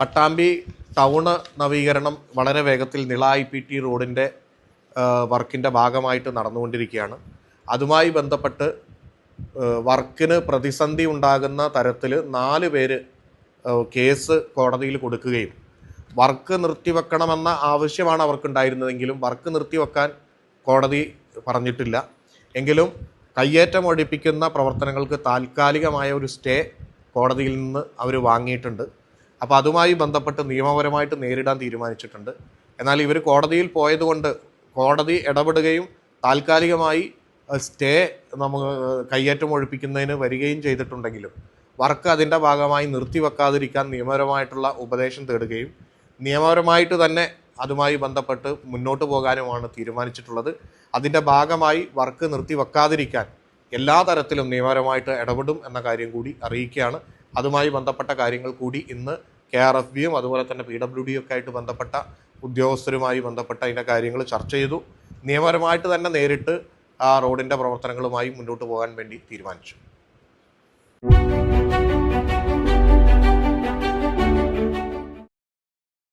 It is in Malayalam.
പട്ടാമ്പി ടൗണ് നവീകരണം വളരെ വേഗത്തിൽ നിള ഐ പി ടി റോഡിന്റെ വർക്കിന്റെ ഭാഗമായിട്ട് നടന്നുകൊണ്ടിരിക്കുകയാണ്. അതുമായി ബന്ധപ്പെട്ട് വർക്കിന് പ്രതിസന്ധി ഉണ്ടാകുന്ന തരത്തിൽ നാല് പേര് കേസ് കോടതിയിൽ കൊടുക്കുകയും. വർക്ക് നിർത്തിവെക്കണമെന്ന ആവശ്യമാണ് അവർക്കുണ്ടായിരുന്നതെങ്കിലും വർക്ക് നിർത്തിവെക്കാൻ കോടതി പറഞ്ഞിട്ടില്ല. എങ്കിലും കയ്യേറ്റം ഒഴിപ്പിക്കുന്ന പ്രവർത്തനങ്ങൾക്ക് താൽക്കാലികമായ ഒരു സ്റ്റേ കോടതിയിൽ നിന്ന് അവർ വാങ്ങിയിട്ടുണ്ട്. അപ്പോൾ അതുമായി ബന്ധപ്പെട്ട് നിയമപരമായിട്ട് നേരിടാൻ തീരുമാനിച്ചിട്ടുണ്ട്. എന്നാൽ ഇവർ കോടതിയിൽ പോയതുകൊണ്ട് കോടതി ഇടപെടുകയും താൽക്കാലികമായി സ്റ്റേ നമുക്ക് കയ്യേറ്റം ഒഴിപ്പിക്കുന്നതിന് വരികയും ചെയ്തിട്ടുണ്ടെങ്കിലും വർക്ക് അതിന്റെ ഭാഗമായി നിർത്തിവെക്കാതിരിക്കാൻ നിയമപരമായിട്ടുള്ള ഉപദേശം തേടുകയും നിയമപരമായിട്ട് തന്നെ അതുമായി ബന്ധപ്പെട്ട് മുന്നോട്ട് പോകാനുമാണ് തീരുമാനിച്ചിട്ടുള്ളത്. അതിന്റെ ഭാഗമായി വർക്ക് നിർത്തിവെക്കാതിരിക്കാൻ എല്ലാ തരത്തിലും നിയമപരമായിട്ട് ഇടപെടും എന്ന കാര്യം കൂടി അറിയിക്കുകയാണ്. അതുമായി ബന്ധപ്പെട്ട കാര്യങ്ങൾ കൂടി ഇന്ന് കെ ആർ എഫ് ബിയും അതുപോലെ തന്നെ പി ഡബ്ല്യു ഡിയും ഒക്കെ ആയിട്ട് ബന്ധപ്പെട്ട ഉദ്യോഗസ്ഥരുമായി ബന്ധപ്പെട്ട അതിന്റെ കാര്യങ്ങൾ ചർച്ച ചെയ്തു. നിയമപരമായിട്ട് തന്നെ നേരിട്ട് ആ റോഡിന്റെ പ്രവർത്തനങ്ങളുമായി മുന്നോട്ട് പോകാൻ വേണ്ടി തീരുമാനിച്ചു.